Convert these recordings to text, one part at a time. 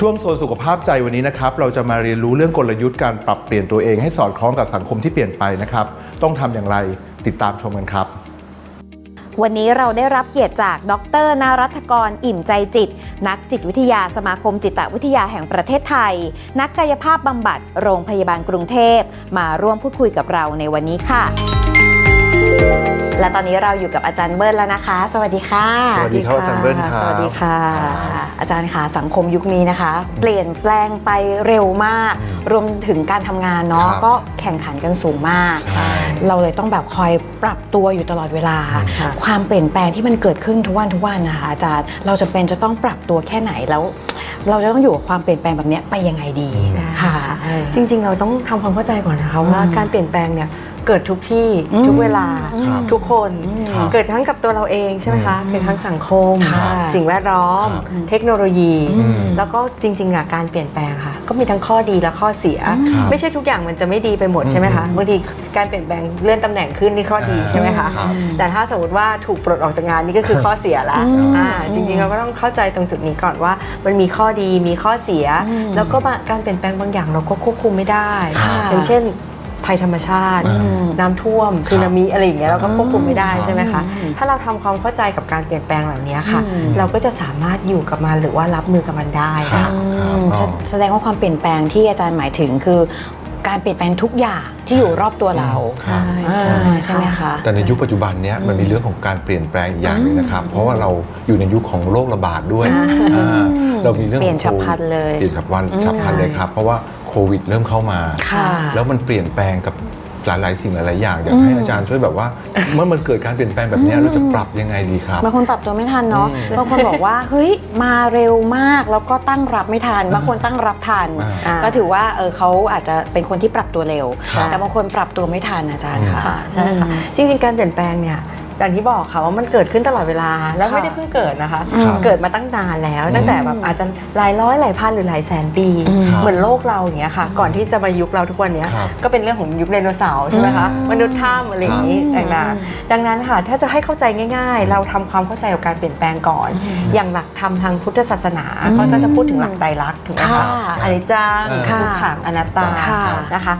ช่วงโซนสุขภาพใจวันนี้นะครับเราจะมาเรียนรู้เรื่องกลยุทธ์การปรับเปลี่ยนตัวเองให้สอดคล้องกับสังคมที่เปลี่ยนไปนะครับ ต้องทำอย่างไรติดตามชมกันครับ วันนี้เราได้รับเกียรติจากดรนารัฐกร อิ่มใจจิต นักจิตวิทยาสมาคมจิตวิทยาแห่งประเทศไทย นักกายภาพบำบัดโรงพยาบาลกรุงเทพ มาร่วมพูดคุยกับเราในวันนี้ค่ะ และตอนนี้เราอยู่กับอาจารย์เบิ้ลแล้วนะคะ สวัสดีค่ะ สวัสดีครับอาจารย์เบิ้ลครับสวัสดีค่ะครับอาจารย์ค่ะสังคมยุคนี้นะคะ เปลี่ยนแปลงไปเร็วมาก รวมถึงการทำงานเนาะครับก็แข่งขันกันสูงมากใช่เราเลยต้องแบบคอยปรับตัวอยู่ตลอดเวลาค่ะความเปลี่ยนแปลงที่มันเกิดขึ้นทุกวันทุกวันนะคะอาจารย์เราจะเป็นจะต้องปรับตัวแค่ไหนแล้ว เราจะต้องอยู่กับความเปลี่ยนแปลงแบบเนี้ยไปยังไงดีค่ะ จริงๆ เราต้องทำความเข้าใจก่อนนะคะว่าอืมการเปลี่ยนแปลงเนี่ย เกิดทุกที่อืมทุกเวลาครับทุกคนครับเกิดทั้งกับตัวเราเองใช่ไหมคะอืมเกิดทั้งสังคมค่ะสิ่งแวดล้อม ครับเทคโนโลยี อืมแล้วก็จริงๆอะการเปลี่ยนแปลงค่ะ ก็มีทั้งข้อดีและข้อเสีย ครับไม่ใช่ทุกอย่างมันจะไม่ดีไปหมดใช่ไหมคะอืมบางทีการเปลี่ยนแปลงเลื่อนตำแหน่งขึ้นนี่ข้อดีใช่ไหมคะครับ แต่ถ้าสมมติว่าถูกปลดออกจากงานนี่ก็คือข้อเสียละอืมอ่าจริงๆเราก็ต้องเข้าใจตรงจุดนี้ก่อนว่า มันมีข้อดีมีข้อเสียอืมแล้วก็บางการเปลี่ยนแปลงบางอย่างเราก็ควบคุมไม่ได้ค่ะอย่างเช่น ภัยธรรมชาติอืมน้ำท่วมสึนามิอะไรอย่างเงี้ยเราก็ควบคุมไม่ได้ใช่ไหมคะอืมถ้าเราทำความเข้าใจกับการเปลี่ยนแปลงเหล่านี้ค่ะ อืม เราก็จะสามารถอยู่กับมันหรือว่ารับมือกับมันได้ครัค่ะบอืมแสแสดงว่าความเปลี่ยนแปลงที่อาจารย์หมายถึงคือการเปลี่ยนแปลงทุกอย่างที่อยู่รอบตัวเราครับ อ่าใช่ไหมคะ แต่ในยุคปัจจุบันเนี้ยมันมีเรื่องของการเปลี่ยนแปลงอีกอย่างหนึ่งนะครับ เพราะว่าเราอยู่ในยุคของโรคระบาดด้วยอ่าอ่าเรามีเรื่องเปลี่ยนของฉับพลันเลย เปลี่ยนฉับพลันอืมฉับพลันเลยครับ เพราะว่าโค วิดเริ่มเข้ามา ค่ะแล้วมันเปลี่ยนแปลงกับหลายๆสิ่งหลายๆอย่างอยากอืมให้อาจารย์ช่วยแบบว่า เมื่อมันเกิดการเปลี่ยนแปลงแบบเนี้ยเราจะปรับยังไงดีครับ บางคนปรับตัวไม่ทันเนาะอืมบางคนบอกว่า เฮ้ย มาเร็วมาก แล้วก็ตั้งรับไม่ทัน บางคนตั้งรับทันอ่าอ่า ก็ถือว่าเออเขาอาจจะเป็นคนที่ปรับตัวเร็ว ครับแต่บางคนปรับตัวไม่ทันอาจารย์ค่ะ ค่ะใช่ค่ะจริงๆ การเปลี่ยนแปลงเนี่ย อย่างที่บอกค่ะว่ามันเกิดขึ้นตลอดเวลา แล้วค่ะไม่ได้เพิ่งเกิดนะคะ ครับเกิดมาตั้งนานแล้ว ตั้งแต่แบบอาจจะหลายร้อยหลายพันหรือหลายแสนปีอืมเหมือนโลกเราอย่างเงี้ยค่ะ ก่อนที่จะมายุคเราทุกวันเนี้ยครับก็เป็นเรื่องของยุคไดโนเสาร์ใช่ไหมคะอืมมนุษย์ถ้ำอะไรอย่างนี้ครับ ต่างๆดังนั้นค่ะถ้าจะให้เข้าใจง่าย ๆ เราทำความเข้าใจกับการเปลี่ยนแปลงก่อน อย่างหลักธรรมทางพุทธศาสนาอืมเขาก็จะพูดถึงหลักไตรลักษณ์ถูกไหมค่ะคะอนิจจังค่ะทุกขังอนัตตาค่ะ นะคะ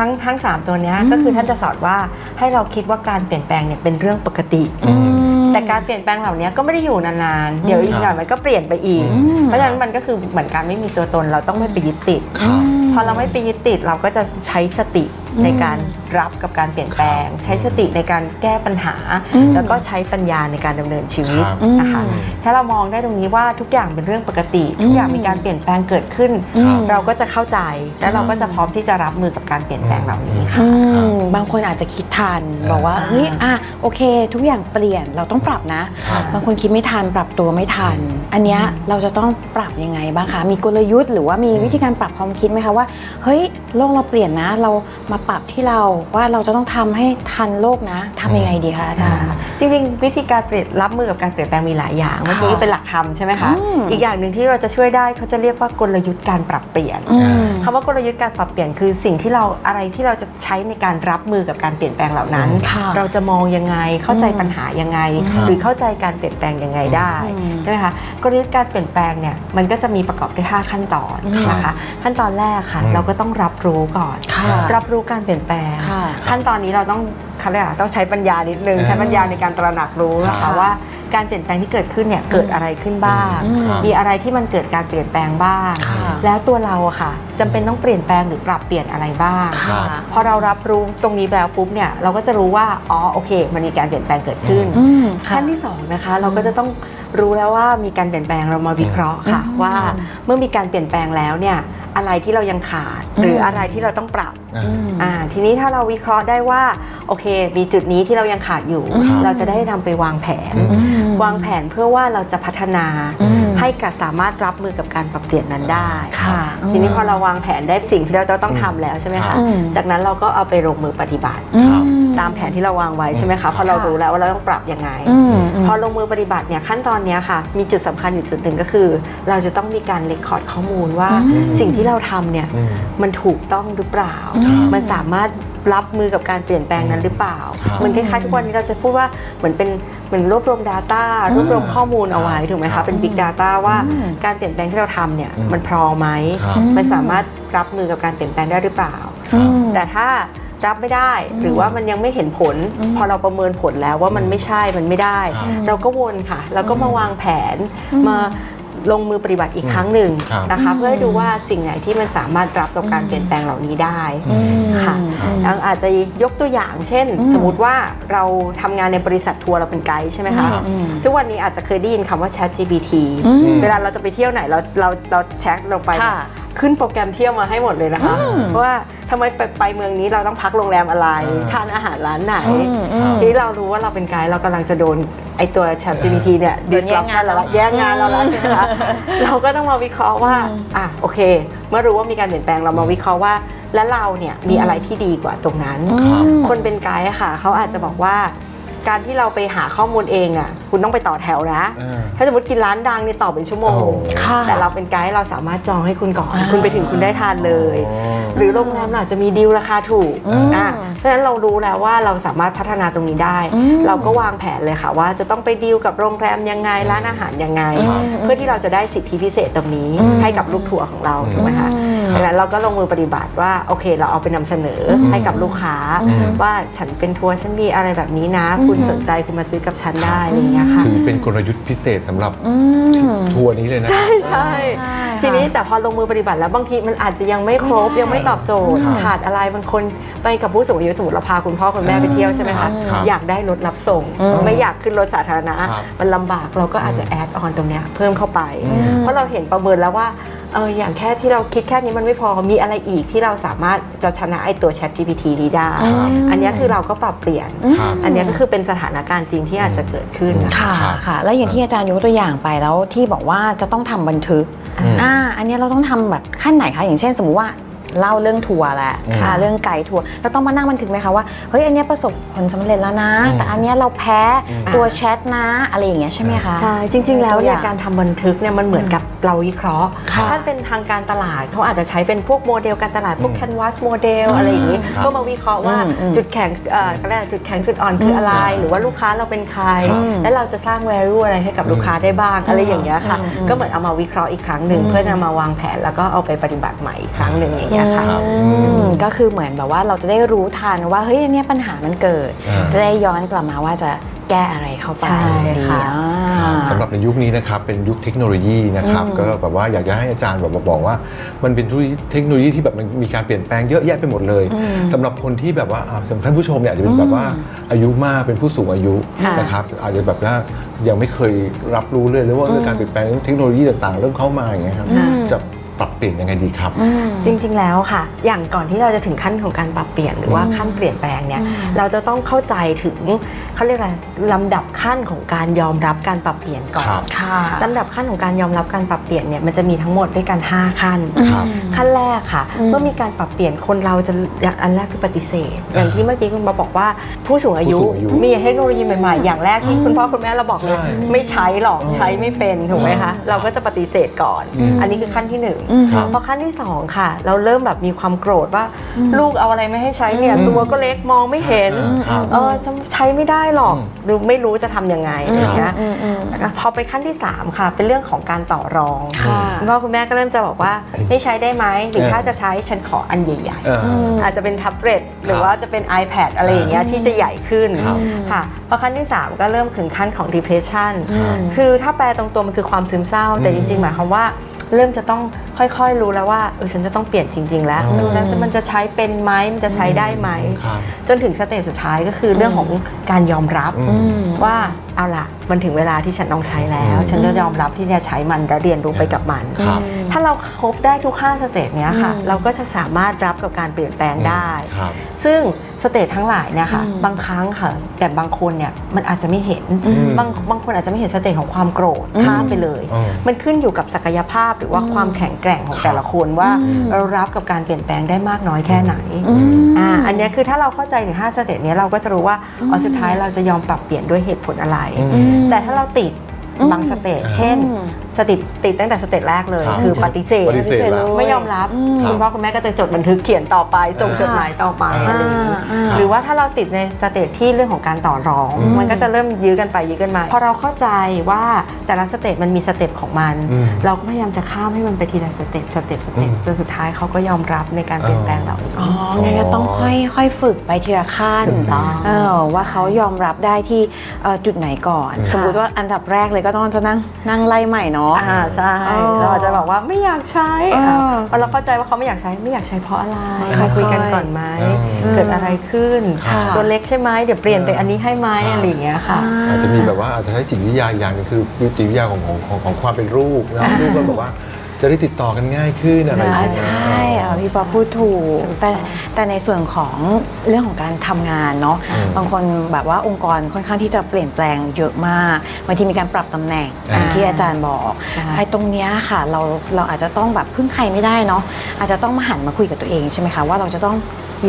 ทั้งทั้งสามตัวเนี้ยอืมก็คือท่านจะสอนว่าให้เราคิดว่าการเปลี่ยนแปลงเนี่ยเป็นเรื่องปกติอืมแต่การเปลี่ยนแปลงเหล่านี้ก็ไม่ได้อยู่นานๆ เดี๋ยวอีกหน่อยมันก็เปลี่ยนไปอีกอืมเพราะฉะนั้นมันก็คือเหมือนการไม่มีตัวตนเราต้องไม่ไปยึดติดครับพอเราไม่ไปยึดติดเราก็จะใช้สติ ในการรับกับการเปลี่ยนแปลง ใช้สติในการแก้ปัญหาอืมแล้วก็ใช้ปัญญาในการดำเนินชีวิตครับนะคะอืมถ้าเรามองได้ตรงนี้ว่าทุกอย่างเป็นเรื่องปกติ ทุกอย่างมีการเปลี่ยนแปลงเกิดขึ้นครับเราก็จะเข้าใจและเราก็จะพร้อมที่จะรับมือกับการเปลี่ยนแปลงเหล่านี้ค่ะอืมบางคนอาจจะคิดทันบอกว่าอ่าเฮ้ยอะโอเค ทุกอย่างเปลี่ยนเราต้องปรับนะครับบางคนคิดไม่ทันปรับตัวไม่ทัน อันเนี้ยเราจะต้องปรับยังไงบ้างคะมีกลยุทธ์หรือว่ามีวิธีการปรับความคิดไหมคะว่าเฮ้ยโลกเราเปลี่ยนนะเรามาปรับที่เราว่าเราจะต้องทำให้ทันโลกนะทำยังไงดีคะอาจารย์จริงๆ วิธีการเปลี่ยนรับมือกับการเปลี่ยนแปลงมีหลายอย่างเมื่อกี้เป็นหลักธรรมใช่ไหมคะอืมอีกอย่างหนึ่งที่เราจะช่วยได้เขาจะเรียกว่ากลยุทธ์การปรับเปลี่ยนอืมคำว่ากลยุทธ์การปรับเปลี่ยนคือสิ่งที่เราอะไรที่เราจะใช้ในการรับมือกับการเปลี่ยนแปลงเหล่านั้นค่ะเราจะมองยังไงเข้าใจอืมปัญหายังไงครับหรือเข้าใจการเปลี่ยนแปลงยังไงได้อืมใช่ไหมคะกลยุทธ์การเปลี่ยนแปลงเนี่ยมันก็จะมีประกอบด้วยห้าขั้นตอนครับนะคะขั้นตอนแรกค่ะอืมเราก็ต้องรับรู้ก่อนค่ะรับรู้การเปลี่ยนแปลง ค่ะ ขั้นตอนนี้เราต้องเขาเรียกอะไรต้องใช้ปัญญานิดนึงอ่าใช้ปัญญาในการตระหนักรู้นะครัคะบว่าการเปลี่ยนแปลงที่เกิดขึ้นเนี่ยเกิดอะไรขึ้นบ้าง อืม มีอะไรที่มันเกิดการเปลี่ยนแปลงบ้าง ค่ะ แล้วตัวเราอะค่ะจำเป็นต้องเปลี่ยนแปลงหรือปรับเปลี่ยนอะไรบ้าง ครัค่ะบพอเรารับรู้ตรงนี้แล้วปุ๊บเนี่ยเราก็จะรู้ว่าอ๋อโอเค มันมีการเปลี่ยนแปลงเกิดขึ้น อืมค่ะ ขั้นที่สองนะคะเราก็จะต้องรู้แล้วว่ามีการเปลี่ยนแปลงเรามาวิเคราะห์ค่ะ อืมว่าค่ะเมื่อมีการเปลี่ยนแปลงแล้วเนี่ย อะไรที่เรายังขาด หรืออะไรที่เราต้องปรับอ่าอืมอ่าทีนี้ถ้าเราวิเคราะห์ได้ว่าโอเค มีจุดนี้ที่เรายังขาดอยู่ครับเราจะได้นำไปวางแผนอืมวางแผนเพื่อว่าเราจะพัฒนาอืมให้กับสามารถรับมือกับการปรับเปลี่ยนนั้นได้ค่ะทีนี้พอเราวางแผนได้สิ่งที่เราจะต้องอืมทำแล้วใช่ไหมครัคะบอืมจากนั้นเราก็เอาไปลงมือปฏิบัติครับ ตามแผนที่เราวางไว้ใช่ไหมครัคะบพอเรารู้แล้วว่าเราต้องปรับยังไงอืมมพอลงมือปฏิบัติเนี่ยขั้นตอนเนี้ยค่ะ มีจุดสำคัญอยู่จุดหนึ่งก็คือ เราจะต้องมีการเลคคอร์ดข้อมูลว่าอืมสิ่งที่เราทำเนี่ยอืมมันถูกต้องหรือเปล่าอืมมันสามารถรับมือกับการเปลี่ยนแปลงนั้นหรือเปล่าครับเหมือนคล้ายๆทุกวันนี้เราจะพูดว่าเหมือนเป็นเหมือนรวบรวม Data รวบรวมข้อมูลเอาไว้ถูกไหมครัคะบเป็น Big Data ว่าอืมการเปลี่ยนแปลงที่เราทำเนี่ยอืมมันพอไหมครับมันสามารถรับมือกับการเปลี่ยนแปลงได้หรือเปล่าอืมแต่ถ้า รับไม่ได้ หรือว่ามันยังไม่เห็นผลอืมพอเราประเมินผลแล้วว่ามันไม่ใช่มันไม่ได้ครับเราก็วนค่ะแล้วก็มาวางแผนอืมมาลงมือปฏิบัติอีกครั้งหนึ่งครับนะคะอืมเพื่อให้ดูว่าสิ่งไหนที่มันสามารถรับกับการอืมเปลี่ยนแปลงเหล่านี้ได้อืมค่ะอืมดังอาจจะยกตัวอย่างเช่นอืมสมมติว่าเราทำงานในบริษัททัวร์เราเป็นไกด์ใช่ไหมคะครับอืมทุกวันนี้อาจจะเคยได้ยินคำว่า Chat GPT อืมเวลาเราจะไปเที่ยวไหนเราเราเราแชทลงไปค่ะขึ้นโปรแกรมเที่ยวมาให้หมดเลยนะคะอืมว่า ทำไมไปไปเมืองนี้เราต้องพักโรงแรมอะไรอ่า ทานอาหารร้านไหนอืมอืมทีนี้เรารู้ว่าเราเป็นไกด์เรากำลังจะโดนไอตัว Chat GPT เนี่ย โดนแย่งงาน disruption เราละแย่งงานเราแล้วใช่ไหมคะเราก็ต้องมาวิเคราะห์ว่าอืมอะโอเค เมื่อรู้ว่ามีการเปลี่ยนแปลงเรามาวิเคราะห์ว่า แล้วเราเนี่ยมีอะไรที่ดีกว่าตรงนั้น ครับ คนเป็นไกด์อะค่ะ เขาอาจจะบอกว่า การที่เราไปหาข้อมูลเองอะคุณต้องไปต่อแถวนะเออถ้าสมมติกินร้านดังนี่ต่อเป็นชั่วโมโอ้งโหค่ะแต่เราเป็นไกด์เราสามารถจองให้คุณก่อน อ่าคุณไปถึงคุณได้ทานเลย อ๋อ หรือโรงแรมเราอาจจะมีดีลราคาถูกอืมอะเพราะฉะนั้นเรารู้แล้วว่าเราสามารถพัฒนาตรงนี้ได้ อืมเราก็วางแผนเลยค่ะว่าจะต้องไปดีลกับโรงแรมยังไงร้านอาหารยังไง ครับ เพื่อที่เราจะได้สิทธิพิเศษตรงนี้อืม ให้กับลูกทัวร์ของเราถูกไหมคะ อืม ดังนั้นเราก็ลงมือปฏิบัติว่าโอเคเราเอาไปนำเสนออมให้กับลูกค้าอืมว่าฉันเป็นทัวร์ฉันมีอะไรแบบนี้นะ อืมคุณสนใจคุณมาซื้อกับฉันได้อะไรอย่างเงี้ยค่ะ ถือเป็นกลยุทธ์พิเศษสำหรับอืม ทัวร์นี้เลยนะ ใช่ใช่ใช่ค่ะทีนี้แต่พอลงมือปฏิบัติแล้วบางทีมันอาจจะยังไม่ครบไม่ได้ยังไม่ตอบโจทย์ ครับขาดอะไรบางคนไปกับผู้สูงอายุสมมติเราพาคุณพ่อคุณแม่ไปเที่ยวใช่ไหมครัคะบครับอยากได้รถรับส่ง อืม ไม่อยากขึ้นรถสาธารณะ ครับมันลำบากเราก็อาจจะแอดออนตรงเนี้ยเพิ่มเข้าไป อืม เพราะเราเห็นประเมินแล้วว่า เอออย่างแค่ที่เราคิดแค่นี้มันไม่พอมีอะไรอีกที่เราสามารถจะชนะไอตัว Chat GPT นี้ได้ ครับ อันเนี้ยคือเราก็ปรับเปลี่ยน ครับ อันเนี้ยก็คือเป็นสถานการณ์จริงที่อาจจะเกิดขึ้นนะคะค่ะครับค่ะ แล้วอย่างที่อาจารย์ยกตัวอย่างไปแล้วที่บอกว่าจะต้องทำบันทึกอืม อ่าอันเนี้ยเราต้องทำแบบขั้นไหนคะอย่างเช่น สมมุติว่า เล่าเรื่องทัวร์แหละอืมอ่าเรื่องไกด์ทัวร์เราต้องมานั่งบันทึกไหมคะว่าเฮ้ยอันเนี้ยประสบผลสำเร็จแล้วนะอืมแต่อันเนี้ยเราแพ้อืมตัวแชทนะ อะไรอย่างเงี้ยใช่ไหมคะใช่จริง ๆ แล้วเนี่ยตัวอย่างการทำบันทึกเนี่ยมันเหมือนกับเราวิเคราะห์ค่ะถ้าเป็นทางการตลาดเขาอาจจะใช้เป็นพวกโมเดลการตลาดพวกอืม canvas โมเดลอืมอะไรอย่างนี้ครับก็มาวิเคราะห์ว่าอืมอืมจุดแข็งเอ่อก็เรียกอะไรจุดแข็งจุดอ่อนคืออะไรอืมหรือว่าลูกค้าเราเป็นใครครับและเราจะสร้าง value อะไรให้กับลูกค้าได้บ้างอะไรอย่างเงี้ยค่ะอืมอืมก็เหมือนเอามาวิเคราะห์อีกครั้งหนึ่งอืมเพื่อจะมาวางแผนแล้วก็เอาไปปฏิบัติใหม่อีกครั้งหนึ่งอย่างเงี้ยค่ะครับอืมก็คือเหมือนแบบว่าเราจะได้รู้ทันว่าเฮ้ยอันเนี้ยปัญหามันเกิด อ่า จะได้ย้อนกลับมาว่าจะแก้อะไรเข้าไปใช่ดีค่ะ อ่า สำหรับในยุคนี้นะครับเป็นยุคเทคโนโลยีนะครับอืมก็แบบว่าอยากจะให้อาจารย์แบบมาบอกว่า มันเป็นเทคโนโลยีที่แบบมันมีการเปลี่ยนแปลงเยอะแยะไปหมดเลยสำหรับคนที่แบบว่าอ่าท่านผู้ชมเนี่ยอาจจะเป็นแบบว่าอายุมากเป็นผู้สูงอายุค่ะนะครับอาจจะแบบว่ายังไม่เคยรับรู้เลยหรือว่าเรื่องการเปลี่ยนแปลงเรื่องเทคโนโลยีต่างๆ เริ่มเข้ามาอย่างเงี้ยครับอืมจะ ปรับเปลี่ยนยังไงดีครับอืมจริงๆ แล้วค่ะ อย่างก่อนที่เราจะถึงขั้นของการปรับเปลี่ยนหรือว่าอืมขั้นเปลี่ยนแปลงเนี่ยอืมเราจะต้องเข้าใจถึงเขาเรียกอะไรลำดับขั้นของการยอมรับการปรับเปลี่ยนก่อนครับ ค่ะลำดับขั้นของการยอมรับการปรับเปลี่ยนเนี่ยมันจะมีทั้งหมดด้วยกัน 5 ขั้น ครับขั้นแรกค่ะอืม เมื่อมีการปรับเปลี่ยนคนเราจะอย่างอันแรกคือปฏิเสธ อย่างที่เมื่อกี้คุณบอบอกว่าผู้สูงอายุผู้สูงอายุมีเทคโนโลยีใหม่ๆ อย่างแรกที่คุณพ่อคุณแม่เราบอกเลยใช่ไม่ใช้หรอกอืมใช้ไม่เป็นถูกไหมคะเราก็จะปฏิเสธก่อน อืม อันนี้คือขั้นที่หนึ่งอืมครับ พอขั้นที่สองค่ะ เราเริ่มแบบมีความโกรธว่าอืมลูกเอาอะไรไม่ให้ใช้เนี่ยอืมตัวก็เล็กมองไม่เห็นครับ เออจะใช้ไม่ได้หรอกอืมหรือไม่รู้จะทำยังไงอะไรอย่างเงี้ย อืมอืมพอไปขั้นที่ 3 ค่ะ เป็นเรื่องของการต่อรองค่ะคุณพ่อคุณแม่ก็เริ่มจะบอกว่านี่ใช้ได้ไหมหรือเออ ถ้าจะใช้ฉันขออันใหญ่เออมๆอาจจะเป็นแท็บเล็ตหรือว่าจะเป็น iPad อะไรอย่างเงี้ยอืมที่จะใหญ่ขึ้นครับค่ะพอขั้นที่ 3 ก็เริ่มถึงขั้นของ depression อืมคือถ้าแปลตรงตัวมันคือความซึมเศร้า แต่อืจมริงๆ หมายความว่า เริ่มจะต้องค่อยๆรู้แล้วว่าเออฉันจะต้องเปลี่ยนจริง ๆ แล้วอืมแล้วมันจะใช้เป็นไหมมันจะใช้ได้ไหม ครับจนถึงสเตจสุดท้ายก็คือเรื่องของการยอมรับอือืมว่าเอาล่ะ มันถึงเวลาที่ฉันต้องใช้แล้วอืมฉันจะยอมรับที่จะใช้มันและเรียนรู้ไปกับมัน ครับถ้าเราครบได้ทุก5สเตจเนี้ยค่ะอืมเราก็จะสามารถรับกับการเปลี่ยนแปลงได้ ครับ ซึ่งสเตจทั้งหลายเนี่ยค่ะอืมบางครั้งค่ะแต่บางคนเนี่ยมันอาจจะไม่เห็นอืมบางบางคนอาจจะไม่เห็นสเตจของความโกรธอืมข้ามไปเลย อืมมันขึ้นอยู่กับศักยภาพหรือว่าอืมความแข็งแกร่งของครับแต่ละคนว่าอืมเรารับกับการเปลี่ยนแปลงได้มากน้อยแค่ไหนอืมอ่าอันเนี้ยคือถ้าเราเข้าใจถึง5สเตจเนี้ยเราก็จะรู้ว่าอ๋อสุดท้ายเราจะยอมปรับเปลี่ยนด้วยเหตุผลอะไร อืมอืมแต่ถ้าเราติดอืมบางสเตจเช่นอืมสติติดตั้งแต่สเต็ปแรกเลย ครับคือปฏิเสธปฏิเสธแล้วไม่ยอมรับอืมคุณพ่อคุณแม่ก็จะจดบันทึกเขียนต่อไปส่งจดหมายต่อไปอ่าอะไรอย่างนี้ อ่า หรือว่าถ้าเราติดในสเตจที่เรื่องของการต่อรอง อืมมันก็จะเริ่มยื้อกันไปยื้อกันมาพอเราเข้าใจว่าแต่ละสเตจมันมีสเต็ปของมัน อืมเราก็พยายามจะข้ามให้มันไปทีละสเต็ปสเต็ปสเต็ปอืมจนสุดท้ายเขาก็ยอมรับในการเปลี่ยนแปลงเราเองอ๋องั้นก็ต้องค่อยค่อยฝึกไปทีละขั้นถูกต้อง เออว่าเขายอมรับได้ที่เอ่อจุดไหนก่อนค่ะสมมุติว่าอันดับแรกเลยก็ต้องจะนั่งนั่งไล่ใหม่เนาะอ่าใช่อ๋อเราอาจจะบอกว่าไม่อยากใช้เอออะพอเราเข้าใจว่าเขาไม่อยากใช้ไม่อยากใช้เพราะอะไรค่อยๆมาคุยกันก่อนไหมอืมเกิดอะไรขึ้นค่ะตัวเล็กใช่ไหมเดี๋ยวเปลี่ยนไปเอออัอันนี้ให้ไหมอะไรอย่างเงี้ยค่ะอาจจะมีแบบว่าอาจจะใช้จิตวิทยาอีกอย่างหนึงคือจิตวิทยาของของของของความเป็นลูกนะลูกก็แบบว่า จะได้ติดต่อกันง่ายขึ้นอะไรอย่างอ่าเงี้ย ใช่อะพี่ปอพูดถูกแต่แต่ในส่วนของเรื่องของการทำงานเนาะอืมบางคนแบบว่าองค์กรค่อนข้างที่จะเปลี่ยนแปลงเยอะมากบางทีมีการปรับตำแหน่งออ่าย่างที่อาจารย์บอกใช่ ใครตรงเนี้ยค่ะเราเราอาจจะต้องแบบพึ่งใครไม่ได้เนาะอาจจะต้องมาหันมาคุยกับตัวเองใช่ไหมคะว่าเราจะต้อง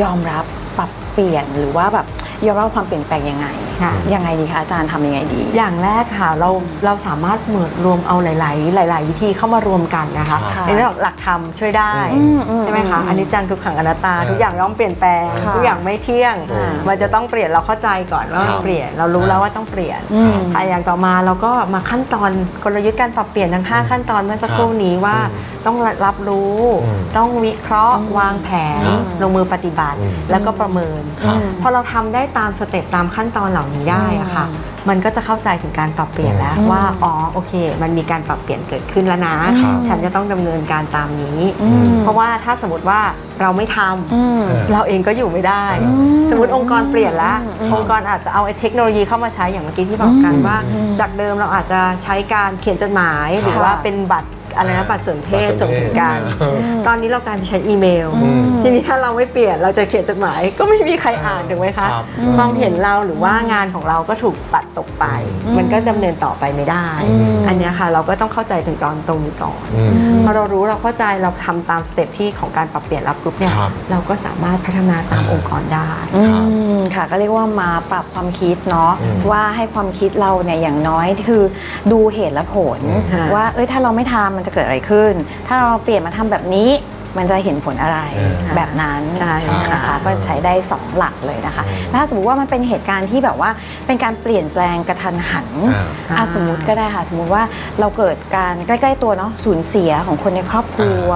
ยอมรับปรับเปลี่ยนหรือว่าแบบยอมรับความเปลี่ยนแปลงยังไง ค่ะ ยังไงดีคะอาจารย์ทำยังไงดี อย่างแรกค่ะเราเราสามารถเหมือนรวมเอาหลาย ๆ หลาย ๆ วิธีเข้ามารวมกันนะคะค่ะ ในเรื่องของหลักธรรมช่วยได้อืมอืมใช่ไหมคะอืม อันนี้จังทุกขังอนัตตาเออทุกอย่างย่อมเปลี่ยนแปลงค่ะทุกอย่างไม่เที่ยงค่ะมันจะต้องเปลี่ยนเราเข้าใจก่อนว่าครัมันบเปลี่ยนเรารู้แล้วว่าต้องเปลี่ยน อืม อะอย่างต่อมาเราก็มาขั้นตอนกลยุทธ์การปรับเปลี่ยนทั้ง 5 ขั้นตอนเมื่อสักครู่นี้ว่าอืมต้องรับรู้ อืมต้องวิเคราะห์อืมวางแผน ครับลงมือปฏิบัติ อืมแล้วก็ประเมิน ครับ พอเราทำได้ตามสเต็ปตามขั้นตอนเหล่านี้ได้อะค่ะ มันก็จะเข้าใจถึงการปรับเปลี่ยนแล้วอืมว่า อ๋อ โอเค มันมีการปรับเปลี่ยนเกิดขึ้นแล้วนะ ครับฉันจะต้องดำเนินการตามนี้ อืม เพราะว่าถ้าสมมติว่าเราไม่ทำ อืม เออ เราเองก็อยู่ไม่ได้ อืสมมติองค์กรเปลี่ยนแล้ว อืมองค์กรอาจจะเอาไอ้เทคโนโลยีเข้ามาใช้อย่างเมื่อกี้ที่บอกกันอืมว่า อืมจากเดิมเราอาจจะใช้การเขียนจดหมาย หรือค่ะว่าเป็นบัตร อะไรนะบัตรส่วนเทศบัตรส่ส่วงนเทศถึงกันอืมตอนนี้เรากลารใช้อีเมล อืมทีนี้ถ้าเราไม่เปลี่ยนเราจะเขียนจดหมาย ก็ไม่มีใครอ่านถูกไหมคะครับความเห็นเราหรือว่างานของเราก็ถูกปัดตกไป อืมมันก็ดำเนินต่อไปไม่ได้ อืม อันเนี้ยค่ะเราก็ต้องเข้าใจถึงตอนตรงนี้ก่อน อืม พอเรารู้เราเข้าใจเราทำตามสเต็ปที่ของการปรับเปลี่ยนรับกรุ๊ปเนี่ยครับเราก็สามารถพัฒนาตามองค์กรได้ อืครับมค่ะก็เรียกว่ามาปรับความคิดเนาะอืมว่าให้ความคิดเราเนี่ยอย่างน้อยคือดูเหตุและผล อืมว่าเอ้ยถ้าเราไม่ทำมันจะเกิดอะไรขึ้น ถ้าเราเปลี่ยนมาทำแบบนี้มันจะเห็นผลอะไรเออแบบนั้นใช่ไหมค่ะคะก็ใช้ได้สองหลักเลยนะคะอืมแล้วถ้าสมมติว่ามันเป็นเหตุการณ์ที่แบบว่าเป็นการเปลี่ยนแปลงกระทันหันอ่าอะสมมติก็ได้ค่ะ สมมุติว่าเราเกิดการใกล้ๆตัวเนาะสูญเสียของคนในครอบครัว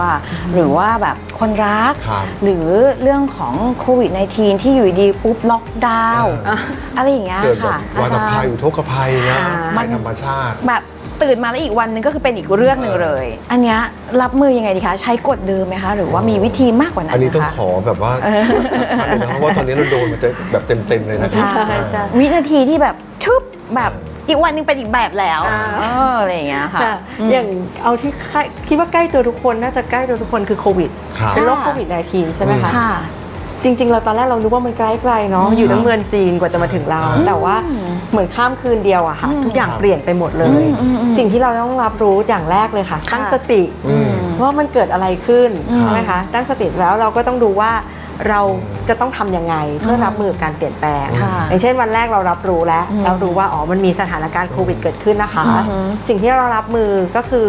หรือว่าแบบคนรักครับหรือเรื่องของโควิด -19 ที่อยู่ดีๆปุ๊บล็อกดาวน์อ่าอะไรอย่างเงี้ยเกิดแบค่ะบวาตภัยอุทกภัยนะอ่าภัยธรรมชาติแบบ ตื่นมาแล้วอีกวันหนึงก็คือเป็นอีกเรื่องหนึ่งเลย อันเนี้ยรับมือยังไงดีคะใช้กฎเดิมไหมคะ หรือว่ามีวิธีมากกว่านั้นอันนี้ต้องคะขอแบบว่าชัดๆเลยนะเพราะว่าตอนนี้เราโดนมาจะแบบเต็มๆเลยนะครับค่ะใช่วินาทีที่แบบชุบแบบอีกวันหนึงเป็นอีกแบบแล้วอ่าเอออะไรอย่างเงี้ยค่ะค่ะมอย่างเอาที่ใกล้คิดว่าใกล้ตัวทุกคนน่าจะใกล้ตัวทุกคนคือโควิดครับเป็นโรคค่ะโควิด -19 ใช่ไหมคะค่ะ จริง ๆ เราตอนแรกเรานึกว่ามันใกล้ๆเนาะอืมอยู่ทั้งเมืองจีนกว่าจะมาถึงเราอืมแต่ว่าเหมือนข้ามคืนเดียวอะค่ะอืมทุกอย่างครับเปลี่ยนไปหมดเลยอืมอืมอืมสิ่งที่เราต้องรับรู้อย่างแรกเลยค่ะค่ะตั้งสติอืมว่ามันเกิดอะไรขึ้นอืมใช่ไหมคะตั้งสติแล้วเราก็ต้องดูว่าเราจะต้องทำยังไงเพื่อรับมือกับการเปลี่ยนแปลงค่ะอย่างเช่นวันแรกเรารับรู้แล้วอืมเรารู้ว่าอ๋อมันมีสถานการณ์โควิดเกิดขึ้นนะคะอือฮึสิ่งที่เรารับมือก็คือ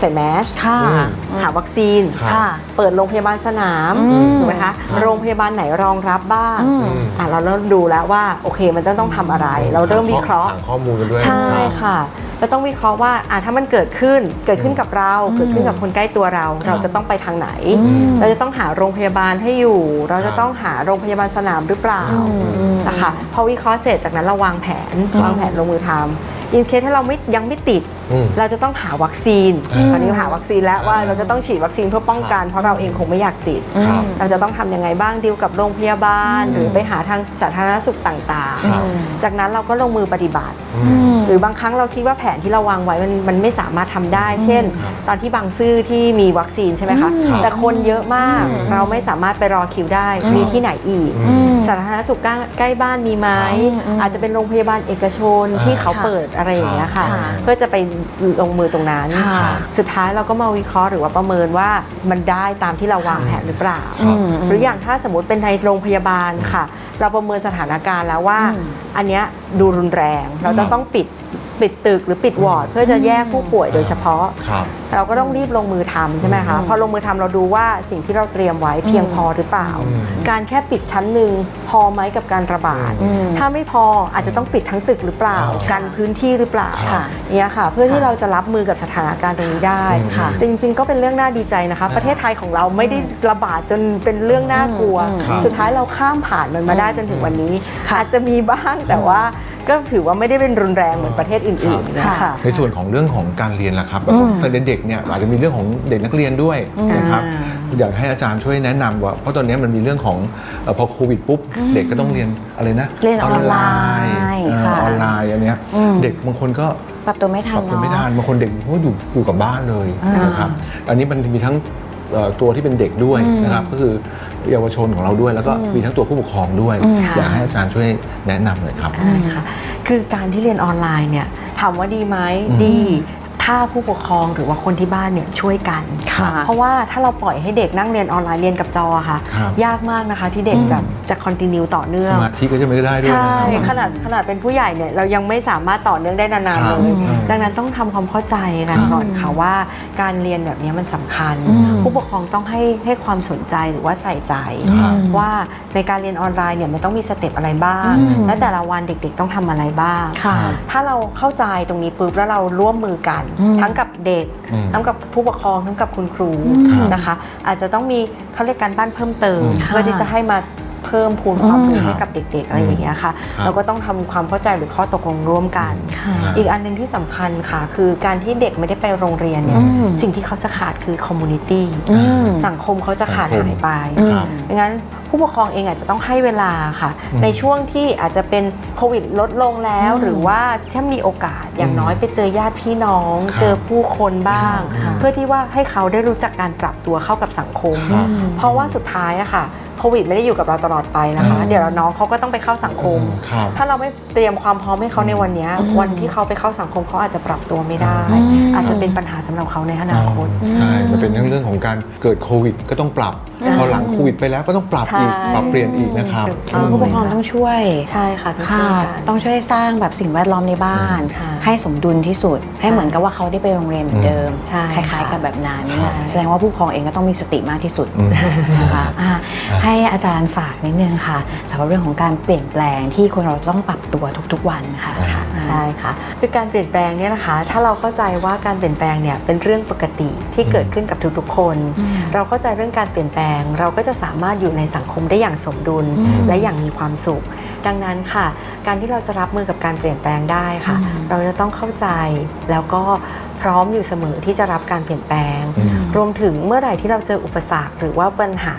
ใส่แมสค่ะอืม หาวัคซีน ครับ ค่ะ เปิดโรงพยาบาลสนามอืมถูกไหมคะครับโรงพยาบาลไหนรองรับบ้างอืม อะเราเริ่มดูแล้วว่าโอเคมันต้องต้องทำอะไร เราเริ่มวิเคราะห์ หข้อมูลกันด้วยใช่รับค่ะ เราต้องวิเคราะห์ว่าอะถ้ามันเกิดขึ้นเกิดขึ้นกับเรา อืมเกิดขึ้นกับคนใกล้ตัวเราครับเราจะต้องไปทางไหน อืม เราจะต้องหาโรงพยาบาลให้อยู่ เราครัจะบต้องหาโรงพยาบาลสนามหรือเปล่าอืมอืมนะคะพอวิเคราะห์เสร็จจากนั้นเราวางแผนอืมวางแผนลงมือทำอินเคสถ้าเราไม่ยังไม่ติดอืม เราจะต้องหาวัคซีนอืม ตอนนี้หาวัคซีนแล้วว่าอืมเราจะต้องฉีดวัคซีนเพื่อป้องกันเพราะเราเองคงไม่อยากติดครับ เราจะต้องทำยังไงบ้างดีลกับโรงพยาบาล อืม หรือไปหาทางสาธารณสุขต่างครับ ๆ จากนั้นเราก็ลงมือปฏิบัติ อือืมมหรือบางครั้งเราคิดว่าแผนที่เราวางไว้มันมันไม่สามารถทำได้ เช่น ครับตอนที่บางซื่อที่มีวัคซีนใช่ไหมคะ อืมแต่คนเยอะมากอืมเราไม่สามารถไปรอคิวได้ อืม มีที่ไหนอีก อืม สาธารณสุขใกล้ใกล้บ้านมีไหมอืมอาจจะเป็นโรงพยาบาลเอกชนอ่าที่เขาค่ะเปิดอะไรอย่างเงี้ยค่ะ ค่ะ เพื่อจะไปลงมือตรงนั้น ค่ะ สุดท้ายเราก็มาวิเคราะห์หรือว่าประเมินว่ามันได้ตามที่เราวางแผนหรือเปล่า ครับ ม หรืออย่างถ้าสมมติเป็นในโรงพยาบาลค่ะ เราประเมินสถานการณ์แล้วว่า อืมอันเนี้ยดูรุนแรง เราจะต้องปิด ปิดตึกหรือปิดวอร์ด เพื่อจะแยกผู้ป่วยโดยเฉพาะ ครับเราก็ต้องรีบลงมือทำใช่ไหมคะ พอลงมือทำเราดูว่าสิ่งที่เราเตรียมไว้เพียงพอหรือเปล่า อืม การแค่ปิดชั้นหนึ่งพอไหมกับการระบาด อืม ถ้าไม่พออาจจะต้องปิดทั้งตึกหรือเปล่าอ๋อกันพื้นที่หรือเปล่าค่ะเนี่ยค่ะ เพื่อที่ค่ะเราจะรับมือกับสถานการณ์ตรงนี้ได้ค่ะจริงๆ ก็เป็นเรื่องน่าดีใจนะคะ ประเทศไทยของเราไม่ได้ระบาดจนเป็นเรื่องน่ากลัว อืมครับสุดท้ายเราข้ามผ่านมันมาได้จนถึงวันนี้ ค่ะอาจจะมีบ้างแต่ว่า ก็ถือว่าไม่ได้เป็นรุนแรงเหมือนประเทศอื่นๆค่ะนะคะในส่วนของเรื่องของการเรียนล่ะครับแบบอืมตอนเด็กๆเนี่ยอาจจะมีเรื่องของเด็กนักเรียนด้วยนะครับอ่าอยากให้อาจารย์ช่วยแนะนำว่าเพราะตอนนี้มันมีเรื่องของเอ่อพอโควิดปุ๊บเด็กก็ต้องเรียนอะไรนะเรียนออนไลน์เอ่อค่ะออนไลน์อันเนี้ยอืมเด็กบางคนก็ปรับตัวไม่ทัปนรับตัวเนาะไม่ทันบางคนเด็กก็อยู่อยู่กับบ้านเลยอ่านนะครับอันนี้มันมีทั้งเอ่อ ตัวที่เป็นเด็กด้วยอืมนะครับก็คือเยาวชนของเราด้วย แล้วก็มีทั้งตัวผู้ปกครองด้วยอืมอยากให้อาจารย์ช่วยแนะนำหน่อยครับได้ค่ะคือการที่เรียนออนไลน์เนี่ยถามว่าดีไหมอืมดีถ้าผู้ปกครองหรือว่าคนที่บ้านเนี่ยช่วยกันค่ะเพราะว่าถ้าเราปล่อยให้เด็กนั่งเรียนออนไลน์เรียนกับจออะค่ะครับยากมากนะคะที่เด็กอืมแบบจะคอนติเนียต่อเนื่อสงมาธิก็จะไม่ได้ด้วยใช่นะครับขนาดขนาดเป็นผู้ใหญ่เนี่ยเรายังไม่สามารถต่อเนื่องได้นานๆคเลรับยอืมดังนั้นต้องทำความเข้าใจกันครับก่อนค่ะว่าการเรียนแบบนี้มันสำคัญ อืม ผู้ปกครองต้องให้ให้ความสนใจหรือว่าใส่ใจ ครับ ว่าในการเรียนออนไลน์เนี่ยมันต้องมีสเต็ปอะไรบ้าง อืม และแต่ละวันเด็กๆต้องทำอะไรบ้าง ค่ะ ถ้าเราเข้าใจตรงนี้ปุ๊บแล้วเราร่วมมือกัน อืมทั้งกับเด็ก อืมทั้งกับผู้ปกครองทั้งกับคุณครูครับนะคะ อาจจะต้องมีเขาเรียกการบ้านเพิ่มเติมอืมเพื่อที่จะให้มา เพิ่มพูนความรู้อืมให้กับเด็กๆอะไรอย่างเงี้ยค่ะครับเราก็ต้องทำความเข้าใจหรือข้อตกลงร่วมกันค่ะอีกอันหนึงที่สำคัญค่ะ คือการที่เด็กไม่ได้ไปโรงเรียนเนี่ยอืมสิ่งที่เขาจะขาดคือคอมมูนิตี้อืมสังคมเขาจะขาดสังคมหายไปอืมครับดังนั้นผู้ปกครองเองอาจจะต้องให้เวลาค่ะอืมในช่วงที่อาจจะเป็นโควิดลดลงแล้วอืมหรือว่าถ้ามีโอกาสอย่างอืมน้อยไปเจอญาติพี่น้องครับเจอผู้คนบ้างค่ะเพื่อที่ว่าให้เขาได้รู้จักการปรับตัวเข้ากับสังคมครับเพราะว่าสุดท้ายอะค่ะโค วิดไม่ได้อยู่กับเราตลอดไปนะคะอืมเดี๋ยวน้องเขาก็ต้องไปเข้าสังคม ครับ ถ้าเราไม่เตรียมความพร้อมให้เขาในวันเนี้ยอืมวันที่เขาไปเข้าสังคมเขาอาจจะปรับตัวไม่ได้ อืม อาจจะเป็นปัญหาสำหรับเขาในอนาคต ใช่มันเป็นเรื่องเรื่องของการเกิดโควิดก็ต้องปรับพอหลังโควิดไปแล้วก็ต้องปรับอีก ใช่ปรับเปลี่ยนอีกนะครับถูกต้อ่าองผู้ปกครองต้องช่วย ใช่ค่ะต้องช่ค่ะ วยกัน ต้องช่วยสร้างแบบสิ่งแวดล้อมในบ้าน ค่ะ ให้สมดุลที่สุด ให้เหมือนกับว่าเขาได้ไปโรงเรียนเหมือนเดิม ใช่คล้ายๆกับแบบนั้นครับแสดงว่าผู้ปกครองเองก็ต้องมีสติมากที่สุดอืมนะคะอะให้อาจารย์ฝากนิดนึงค่ะสำหรับเรื่องของการเปลี่ยนแปลงที่คนเราต้องปรับตัวทุกๆวันค่ะอ่าอ่าได้ค่ะคือการเปลี่ยนแปลงเนี่ยนะคะ ถ้าเราเข้าใจว่าการเปลี่ยนแปลงเนี่ยเป็นเรื่องปกติที่เกิดขึ้นกับทุกๆคนอืมเราเข้าใจเรื่องการเปลี่ยนแปลง เราก็จะสามารถอยู่ในสังคมได้อย่างสมดุลอืมและอย่างมีความสุข ดังนั้นค่ะ การที่เราจะรับมือกับการเปลี่ยนแปลงได้ค่ะอืมเราจะต้องเข้าใจแล้วก็พร้อมอยู่เสมอที่จะรับการเปลี่ยนแปลงอืม รวมถึงเมื่อไหร่ที่เราเจออุปสรรคหรือว่าปัญหา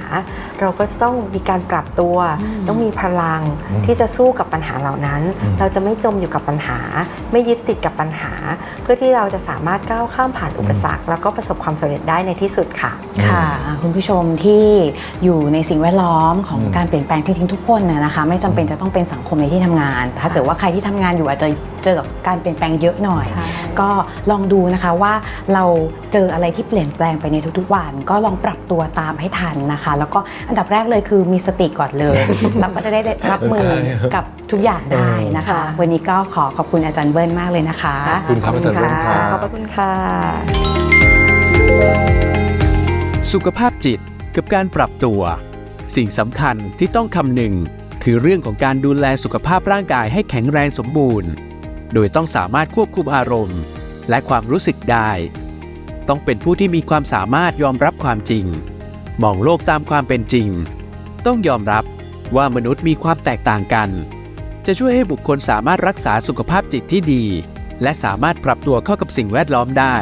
เราก็จะต้องมีการปรับตัวอืมต้องมีพลังอืมที่จะสู้กับปัญหาเหล่านั้นอืมเราจะไม่จมอยู่กับปัญหา ไม่ยึดติดกับปัญหา เพื่อที่เราจะสามารถก้าวข้ามผ่านอุปสรรค แล้วก็ประสบความสำเร็จได้ในที่สุดค่ะค่ะ คุณผู้ชมที่อยู่ในสิ่งแวดล้อมของอืมการเปลี่ยนแปลงจริงๆทุกคนนะนะคะ ไม่จำเป็นจะต้องเป็นสังคมในที่ทำงานแต่ถ้าเกิดว่าใครที่ทำงานอยู่อาจจะเจอกับการเปลี่ยนแปลงเยอะหน่อยใช่ก็ลองดูนะคะว่าเราเจออะไรที่เปลี่ยนแปลงไปในทุกๆวัน ก็ลองปรับตัวตามให้ทันนะคะ แล้วก็อันดับแรกเลยคือมีสติก่อนเลยเราก็จะได้รับมือใช่กับทุกอย่างได้นะคะค่ะวันนี้ก็ขอขอบคุณอาจารย์เบิ้ลมากเลยนะคะขอบคุณครับอาจารย์เบิ้ลครับขอบพระคุณค่ะ สุขภาพจิตกับการปรับตัว สิ่งสำคัญที่ต้องคำนึงคือเรื่องของการดูแลสุขภาพร่างกายให้แข็งแรงสมบูรณ์ โดยต้องสามารถควบคุมอารมณ์ และความรู้สึกได้ ต้องเป็นผู้ที่มีความสามารถยอมรับความจริง มองโลกตามความเป็นจริง ต้องยอมรับว่ามนุษย์มีความแตกต่างกัน จะช่วยให้บุคคลสามารถรักษาสุขภาพจิตที่ดี และสามารถปรับตัวเข้ากับสิ่งแวดล้อมได้